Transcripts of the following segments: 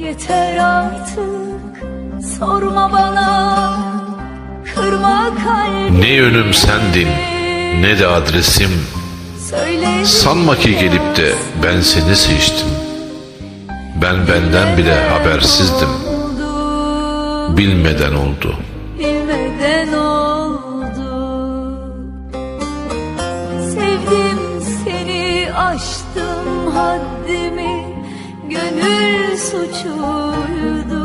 Yeter artık sorma bana. Kırma kalbimi. Ne yönüm sendin ne de adresim. Söyle Sanma ki gelip de ben seni seçtim. Ben benden bile habersizdim. Bilmeden oldu. Bilmeden oldu. Sevdim seni aştım haddimi. Gönül suçuydu.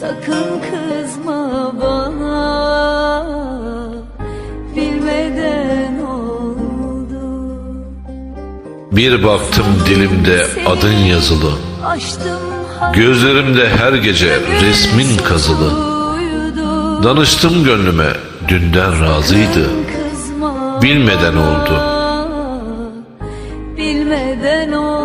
Sakın kızma bana Bilmeden oldu. Bir baktım dilimde adın yazılı. Gözlerimde her gece resmin kazılı. Danıştım gönlüme dünden razıydı. Bilmeden oldu. Bilmeden oldu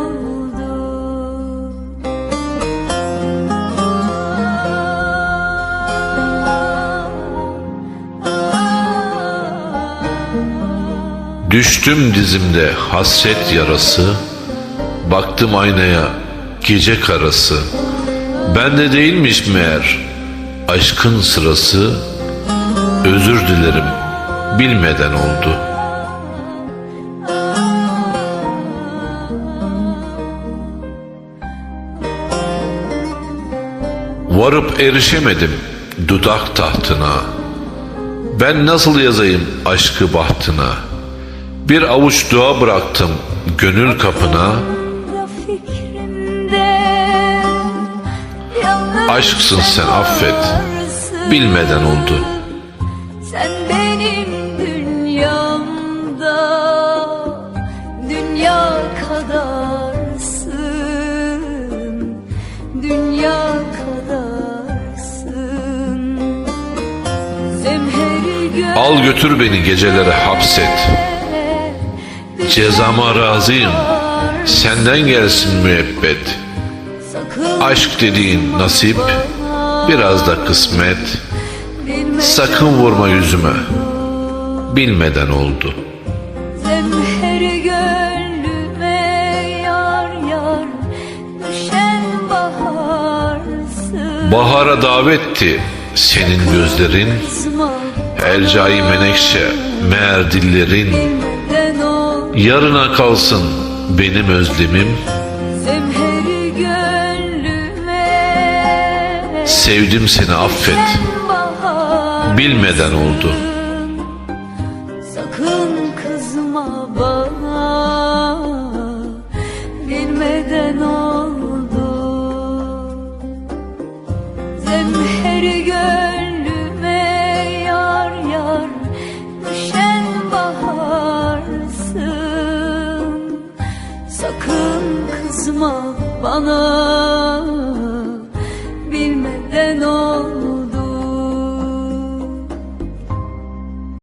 Düştüm dizimde hasret yarası Baktım aynaya gece karası. Bende değilmiş meğer aşkın sırası Özür dilerim bilmeden oldu. Varıp erişemedim dudak tahtına. Ben nasıl yazayım aşkı bahtına Bir avuç dua bıraktım gönül kapına. Aşksın sen, affet. Bilmeden oldu. Sen benim dünyamda Dünya kadarsın Dünya kadarsın. Al götür beni gecelere hapset Cezama razıyım. Senden gelsin müebbet. Aşk dediğin nasip Biraz da kısmet. Sakın vurma yüzüme. Bilmeden oldu. Zemheri gönlüme yar yar Düşen baharsın Bahara davetti senin gözlerin. Elcai menekşe meğer dillerin Yarına kalsın benim özlemim. Sevdim seni affet. Bilmeden oldu bana